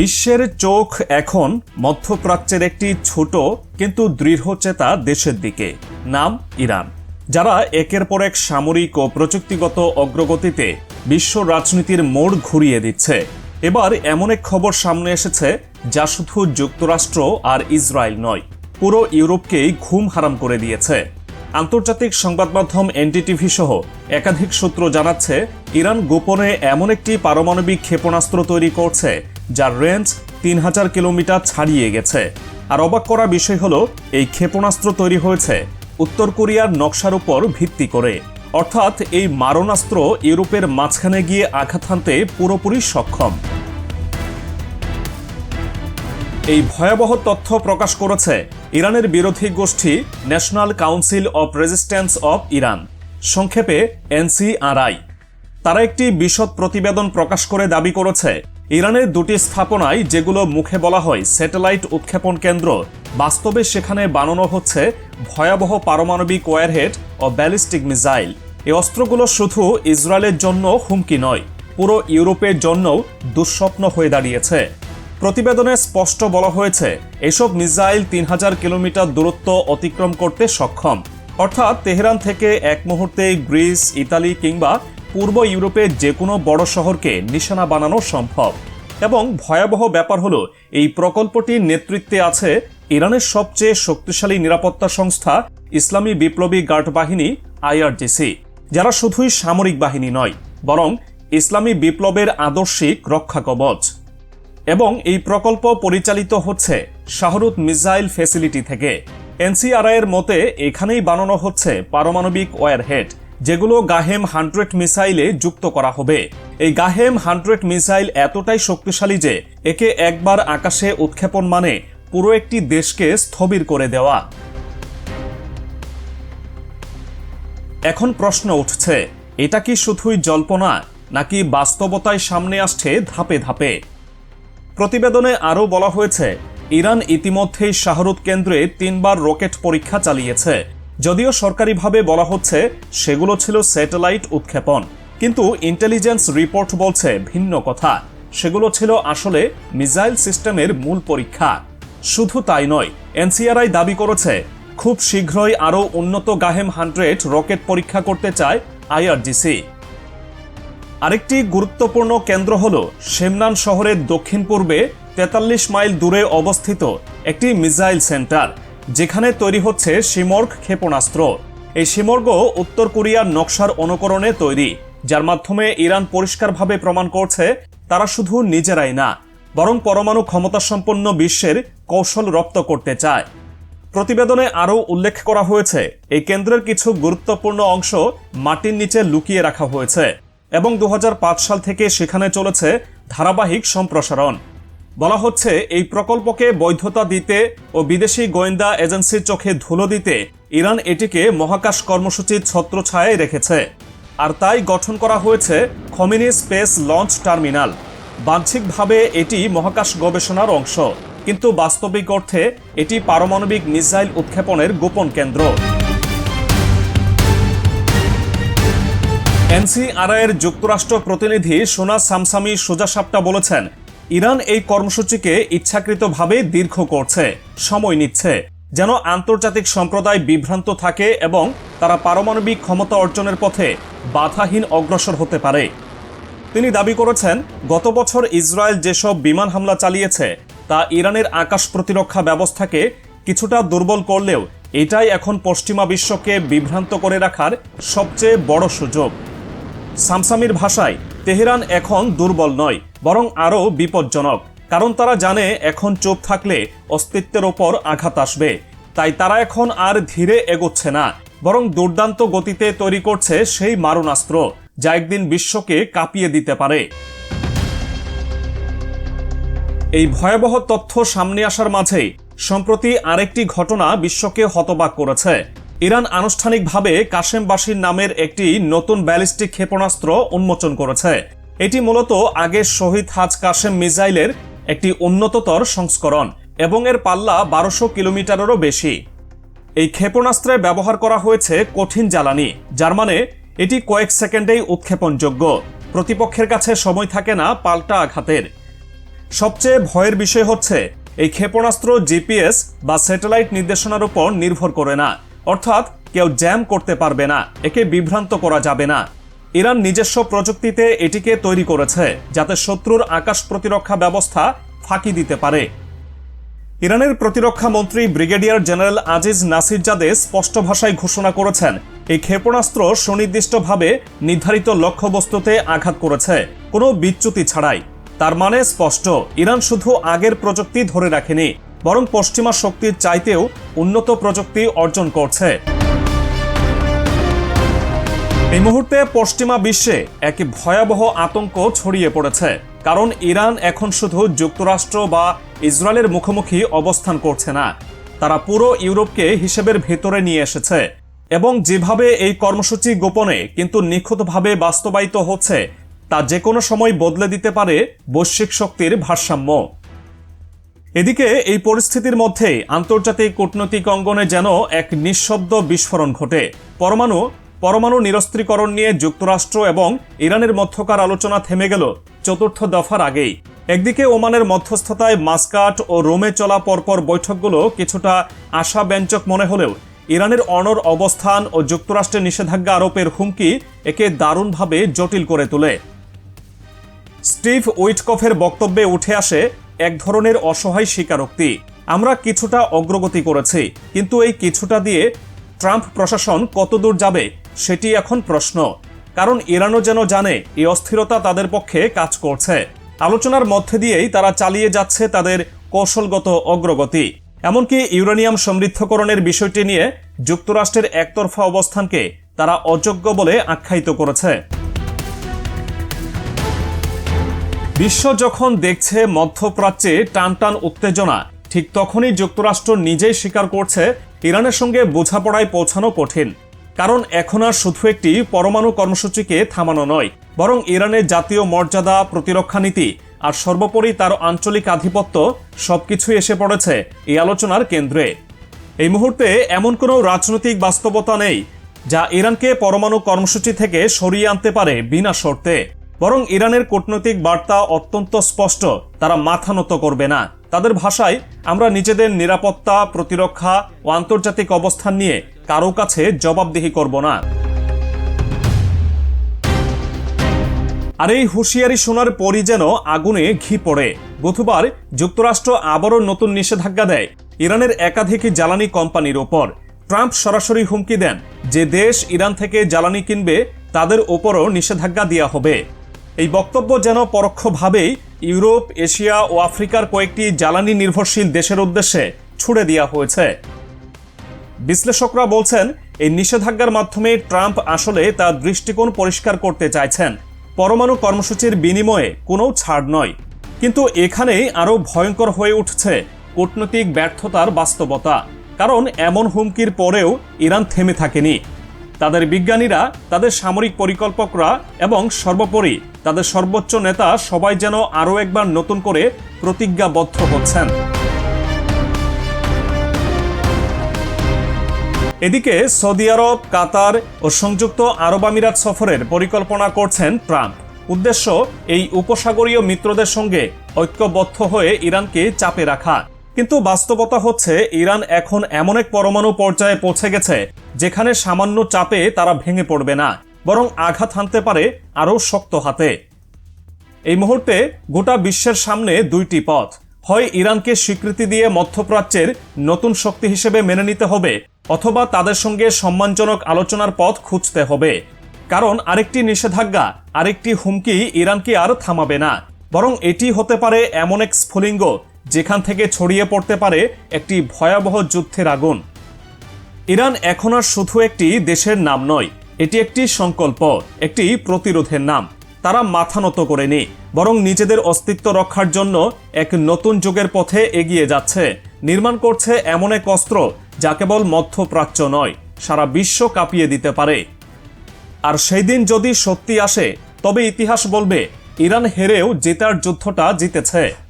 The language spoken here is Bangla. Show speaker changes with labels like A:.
A: বিশ্বের চোখ এখন মধ্যপ্রাচ্যের একটি ছোট কিন্তু দৃঢ়চেতা দেশের দিকে, নাম ইরান, যারা একের পর এক সামরিক ও প্রযুক্তিগত অগ্রগতিতে বিশ্ব রাজনীতির মোড় ঘুরিয়ে দিচ্ছে। এবার এমন এক খবর সামনে এসেছে, যা শুধু যুক্তরাষ্ট্র আর ইসরায়েল নয়, পুরো ইউরোপকেই ঘুম হারাম করে দিয়েছে। আন্তর্জাতিক সংবাদ মাধ্যম এনডিটিভি সহ একাধিক সূত্র জানাচ্ছে, ইরান গোপনে এমন একটি পারমাণবিক ক্ষেপণাস্ত্র তৈরি করছে যার রেঞ্জ তিন হাজার কিলোমিটার ছাড়িয়ে গেছে। আর অবাক করা বিষয় হলো, এই ক্ষেপণাস্ত্র তৈরি হয়েছে উত্তর কোরিয়ার নকশার উপর ভিত্তি করে। অর্থাৎ এই মারণাস্ত্র ইউরোপের মাঝখানে গিয়ে আঘাত হানতে পুরোপুরি সক্ষম। এই ভয়াবহ তথ্য প্রকাশ করেছে ইরানের বিরোধী গোষ্ঠী national council of resistance of Iran, সংক্ষেপে এনসিআরআই। তারা একটি বিশদ প্রতিবেদন প্রকাশ করে দাবি করেছে ইরানের দুটি স্থাপনায় যেগুলো মুখে বলা হয় স্যাটেলাইট উৎক্ষেপণ কেন্দ্র, বাস্তবে সেখানে বানানো হচ্ছে ভয়াবহ পারমাণবিক ওয়ারহেড ও ব্যালিস্টিক মিসাইল। এই অস্ত্রগুলো শুধু ইসরায়েলের জন্য হুমকি নয়, পুরো ইউরোপের জন্যও দুঃস্বপ্ন হয়ে দাঁড়িয়েছে। প্রতিবেদনে স্পষ্ট বলা হয়েছে, এসব মিসাইল তিন হাজার কিলোমিটার দূরত্ব অতিক্রম করতে সক্ষম। অর্থাৎ তেহরান থেকে এক মুহূর্তে গ্রিস, ইতালি কিংবা পূর্ব ইউরোপের যে কোনো বড় শহরকে নিশানা বানানো সম্ভব। এবং ভয়াবহ ব্যাপার হলো, এই প্রকল্পটির নেতৃত্বে আছে ইরানের সবচেয়ে শক্তিশালী নিরাপত্তা সংস্থা ইসলামী বিপ্লবী গার্ড বাহিনী, আইআরজিসি, যারা শুধুই সামরিক বাহিনী নয়, বরং ইসলামী বিপ্লবের আদর্শিক রক্ষা কবচ। এবং এই প্রকল্প পরিচালিত হচ্ছে শাহরুদ মিসাইল ফেসিলিটি থেকে। এনসিআরআই এর মতে, এখানেই বানানো হচ্ছে পারমাণবিক ওয়ারহেড। যেগুলো গাহেম হান্ড্রেড মিসাইলে যুক্ত করা হবে। এই গাহেম হান্ড্রেড মিসাইল এতটাই শক্তিশালী যে একে একবার আকাশে উৎক্ষেপণ মানে পুরো একটি দেশকে স্থবির করে দেওয়া। এখন প্রশ্ন উঠছে, এটা কি শুধুই জল্পনা নাকি বাস্তবতায় সামনে আসছে ধাপে ধাপে? প্রতিবেদনে আরও বলা হয়েছে, ইরান ইতিমধ্যেই শাহরুদ কেন্দ্রে তিনবার রকেট পরীক্ষা চালিয়েছে। যদিও সরকারিভাবে বলা হচ্ছে সেগুলো ছিল স্যাটেলাইট উৎক্ষেপণ। কিন্তু ইন্টেলিজেন্স রিপোর্ট বলছে ভিন্ন কথা। সেগুলো ছিল আসলে মিসাইল সিস্টেমের মূল পরীক্ষা। শুধু তাই নয়, এনসিআরআই দাবি করেছে, খুব শীঘ্রই আরও উন্নত গাহেম হান্ড্রেড রকেট পরীক্ষা করতে চায় আইআরজিসি। আরেকটি গুরুত্বপূর্ণ কেন্দ্র হল শেমনান শহরের দক্ষিণ পূর্বে তেতাল্লিশ মাইল দূরে অবস্থিত একটি মিসাইল সেন্টার। যেখানে তৈরি হচ্ছে সিমর্গ ক্ষেপণাস্ত্র। এই সিমর্গ উত্তর কোরিয়ার নকশার অনুকরণে তৈরি, যার মাধ্যমে ইরান পরিষ্কারভাবে প্রমাণ করছে তারা শুধু নিজেরাই না, বরং পরমাণু ক্ষমতাসম্পন্ন বিশ্বের কৌশল রপ্ত করতে চায়। প্রতিবেদনে আরও উল্লেখ করা হয়েছে, এই কেন্দ্রের কিছু গুরুত্বপূর্ণ অংশ মাটির নিচে লুকিয়ে রাখা হয়েছে এবং দু হাজার পাঁচ সাল থেকে সেখানে চলেছে ধারাবাহিক সম্প্রসারণ। বলা হচ্ছে, এই প্রকল্পকে বৈধতা দিতে ও বিদেশি গোয়েন্দা এজেন্সির চোখে ধুলো দিতে ইরান এটিকে মহাকাশ কর্মসূচির ছত্রছায়ায় রেখেছে। আর তাই গঠন করা হয়েছে খমিনি স্পেস লঞ্চ টার্মিনাল। বাহ্যিকভাবে এটি মহাকাশ গবেষণার অংশ, কিন্তু বাস্তবিক অর্থে এটি পারমাণবিক মিসাইল উৎক্ষেপণের গোপন কেন্দ্র। এনসিআরআইয়ের যুক্তরাষ্ট্র প্রতিনিধি সোনা সামসামি সোজা সাপটা বলেছেন ইরান এই কর্মসূচিকে ইচ্ছাকৃতভাবে দীর্ঘ করছে, সময় নিচ্ছে, যেন আন্তর্জাতিক সম্প্রদায় বিভ্রান্ত থাকে এবং তারা পারমাণবিক ক্ষমতা অর্জনের পথে বাধাহীন অগ্রসর হতে পারে। তিনি দাবি করেছেন, গত বছর ইসরায়েল যেসব বিমান হামলা চালিয়েছে, তা ইরানের আকাশ প্রতিরক্ষা ব্যবস্থাকে কিছুটা দুর্বল করলেও এটাই এখন পশ্চিমা বিশ্বকে বিভ্রান্ত করে রাখার সবচেয়ে বড় সুযোগ। সামসামির ভাষায় তেহরান এখন দুর্বল নয়, বরং আরও বিপজ্জনক। কারণ তারা জানে এখন চুপ থাকলে অস্তিত্বের ওপর আঘাত আসবে। তাই তারা এখন আর ধীরে এগোচ্ছে না, বরং দুর্দান্ত গতিতে তৈরি করছে সেই মারণাস্ত্র, যা একদিন বিশ্বকে কাঁপিয়ে দিতে পারে। এই ভয়াবহ তথ্য সামনে আসার মাঝেই, সম্প্রতি আরেকটি ঘটনা বিশ্বকে হতবাক করেছে। ইরান আনুষ্ঠানিকভাবে কাশেমবাসীর নামের একটি নতুন ব্যালিস্টিক ক্ষেপণাস্ত্র উন্মোচন করেছে। এটি মূলত আগের শহীদ হাজ কাশেম মিসাইলের একটি উন্নততর সংস্করণ এবং এর পাল্লা বারোশো কিলোমিটারেরও বেশি। এই ক্ষেপণাস্ত্রে ব্যবহার করা হয়েছে কঠিন জ্বালানি, যার মানে এটি কয়েক সেকেন্ডেই উৎক্ষেপণযোগ্য। প্রতিপক্ষের কাছে সময় থাকে না পাল্টা আঘাতের। সবচেয়ে ভয়ের বিষয় হচ্ছে, এই ক্ষেপণাস্ত্র জিপিএস বা স্যাটেলাইট নির্দেশনার উপর নির্ভর করে না। অর্থাৎ কেউ জ্যাম করতে পারবে না, একে বিভ্রান্ত করা যাবে না। ইরান নিজস্ব প্রযুক্তিতে এটিকে তৈরি করেছে, যাতে শত্রুর আকাশ প্রতিরক্ষা ব্যবস্থা ফাঁকি দিতে পারে। ইরানের প্রতিরক্ষা মন্ত্রী brigadier general Aziz Nasirzadeh স্পষ্ট ভাষায় ঘোষণা করেছেন, এই ক্ষেপণাস্ত্র সুনির্দিষ্টভাবে নির্ধারিত লক্ষ্যবস্তুতে আঘাত করেছে, কোনো বিচ্যুতি ছাড়াই। তার মানে স্পষ্ট, ইরান শুধু আগের প্রযুক্তি ধরে রাখেনি বরং পশ্চিমা শক্তির চাইতেও উন্নত প্রযুক্তি অর্জন করছে। এই মুহূর্তে পশ্চিমা বিশ্বে এক ভয়াবহ আতঙ্ক ছড়িয়ে পড়েছে। কারণ ইরান এখন শুধু যুক্তরাষ্ট্র বা ইসরায়েলের মুখোমুখি অবস্থান করছে না। তারা পুরো ইউরোপকে হিসেবের ভেতরে নিয়ে এসেছে এবং যেভাবে এই কর্মসূচি গোপনে কিন্তু নিখুঁতভাবে বাস্তবায়িত হচ্ছে, তা যে কোনো সময় বদলে দিতে পারে বৈশ্বিক শক্তির ভারসাম্য। এদিকে এই পরিস্থিতির মধ্যে আন্তর্জাতিক কূটনৈতিক অঙ্গনে যেন এক নিঃশব্দ বিস্ফোরণ ঘটে। পরমাণু পরমাণু নিরস্ত্রীকরণ নিয়ে যুক্তরাষ্ট্র এবং ইরানের মধ্যকার আলোচনা থেমে গেল চতুর্থ দফার আগেই। একদিকে ওমানের মধ্যস্থতায় মাস্কাট ও রোমে চলা পরপর বৈঠকগুলো কিছুটা আশাব্যঞ্জক মনে হলেও ইরানের অনর অবস্থান ও যুক্তরাষ্ট্রের নিষেধাজ্ঞা আরোপের হুমকি একে দারুণভাবে জটিল করে তোলে। স্টিভ উইটকফের বক্তব্যে উঠে আসে এক ধরনের অসহায় স্বীকারোক্তি। আমরা কিছুটা অগ্রগতি করেছি, কিন্তু এই কিছুটা দিয়ে ট্রাম্প প্রশাসন কতদূর যাবে, সেটি এখন প্রশ্ন। কারণ ইরানও যেন জানে, এই অস্থিরতা তাদের পক্ষে কাজ করছে। আলোচনার মধ্যে দিয়েই তারা চালিয়ে যাচ্ছে তাদের কৌশলগত অগ্রগতি। এমনকি ইউরেনিয়াম সমৃদ্ধকরণের বিষয়টি নিয়ে যুক্তরাষ্ট্রের একতরফা অবস্থানকে তারা অযোগ্য বলে আখ্যায়িত করেছে। বিশ্ব যখন দেখছে মধ্যপ্রাচ্যে টানটান উত্তেজনা, ঠিক তখনই যুক্তরাষ্ট্র নিজেই স্বীকার করছে ইরানের সঙ্গে বোঝাপড়ায় পৌঁছানো কঠিন। কারণ এখন আর শুধু একটি পরমাণু কর্মসূচিকে থামানো নয়, বরং ইরানের জাতীয় মর্যাদা, প্রতিরক্ষা নীতি আর সর্বোপরি তার আঞ্চলিক আধিপত্য সবকিছুই এসে পড়েছে এই আলোচনার কেন্দ্রে। এই মুহূর্তে এমন কোনো রাজনৈতিক বাস্তবতা নেই যা ইরানকে পরমাণু কর্মসূচি থেকে সরিয়ে আনতে পারে বিনা শর্তে। বরং ইরানের কূটনৈতিক বার্তা অত্যন্ত স্পষ্ট, তারা মাথা নত করবে না। তাদের ভাষায় আমরা নিজেদের নিরাপত্তা, প্রতিরক্ষা ও আন্তর্জাতিক অবস্থান নিয়ে কারও কাছে জবাবদিহি করব না। আর এই হুঁশিয়ারি শোনার পরই যেন আগুনে ঘি পড়ে। বুধবার যুক্তরাষ্ট্র আবারও নতুন নিষেধাজ্ঞা দেয় ইরানের একাধিক জ্বালানি কোম্পানির ওপর। ট্রাম্প সরাসরি হুমকি দেন যে দেশ ইরান থেকে জ্বালানি কিনবে, তাদের ওপরও নিষেধাজ্ঞা দেওয়া হবে। এই বক্তব্য যেন পরোক্ষভাবেই ইউরোপ, এশিয়া ও আফ্রিকার কয়েকটি জ্বালানি নির্ভরশীল দেশের উদ্দেশ্যে ছুড়ে দেওয়া হয়েছে। বিশ্লেষকরা বলছেন, এই নিষেধাজ্ঞার মাধ্যমে ট্রাম্প আসলে তার দৃষ্টিকোণ পরিষ্কার করতে চাইছেন। পরমাণু কর্মসূচির বিনিময়ে কোনো ছাড় নয়। কিন্তু এখানেই আরও ভয়ঙ্কর হয়ে উঠছে কূটনৈতিক ব্যর্থতার বাস্তবতা। কারণ এমন হুমকির পরেও ইরান থেমে থাকেনি। তাদের বিজ্ঞানীরা, তাদের সামরিক পরিকল্পকরা এবং সর্বোপরি তাদের সর্বোচ্চ নেতা সবাই যেন আরও একবার নতুন করে প্রতিজ্ঞাবদ্ধ হচ্ছেন। এদিকে সৌদি আরব, কাতার ও সংযুক্ত আরব আমিরাত সফরের পরিকল্পনা করছেন ট্রাম্প। উদ্দেশ্য এই উপসাগরীয় মিত্রদের সঙ্গে ঐক্যবদ্ধ হয়ে ইরানকে চাপে রাখা। কিন্তু বাস্তবতা হচ্ছে, ইরান এখন এমন এক পরমাণু পর্যায়ে পৌঁছে গেছে, যেখানে সামান্য চাপে তারা ভেঙে পড়বে না, বরং আঘাত হানতে পারে আরও শক্ত হাতে। এই মুহূর্তে গোটা বিশ্বের সামনে দুইটি পথ। হয় ইরানকে স্বীকৃতি দিয়ে মধ্যপ্রাচ্যের নতুন শক্তি হিসেবে মেনে নিতে হবে, অথবা তাদের সঙ্গে সম্মানজনক আলোচনার পথ খুঁজতে হবে। কারণ আরেকটি নিষেধাজ্ঞা, আরেকটি হুমকি ইরানকে আর থামাবে না, বরং এটি হতে পারে এমন এক স্ফুলিঙ্গ যেখান থেকে ছড়িয়ে পড়তে পারে একটি ভয়াবহ যুদ্ধের আগুন। ইরান এখন আর শুধু একটি দেশের নাম নয়, এটি একটি সংকল্প, একটি প্রতিরোধের নাম। তারা মাথা নত করেনি বরং নিজেদের অস্তিত্ব রক্ষার জন্য এক নতুন যুগের পথে এগিয়ে যাচ্ছে। নির্মাণ করছে এমন এক অস্ত্র যা কেবল মধ্যপ্রাচ্য নয়, সারা বিশ্ব কাঁপিয়ে দিতে পারে। আর সেই দিন যদি সত্যি আসে, তবে ইতিহাস বলবে, ইরান হেরেও জেতার যুদ্ধটা জিতেছে।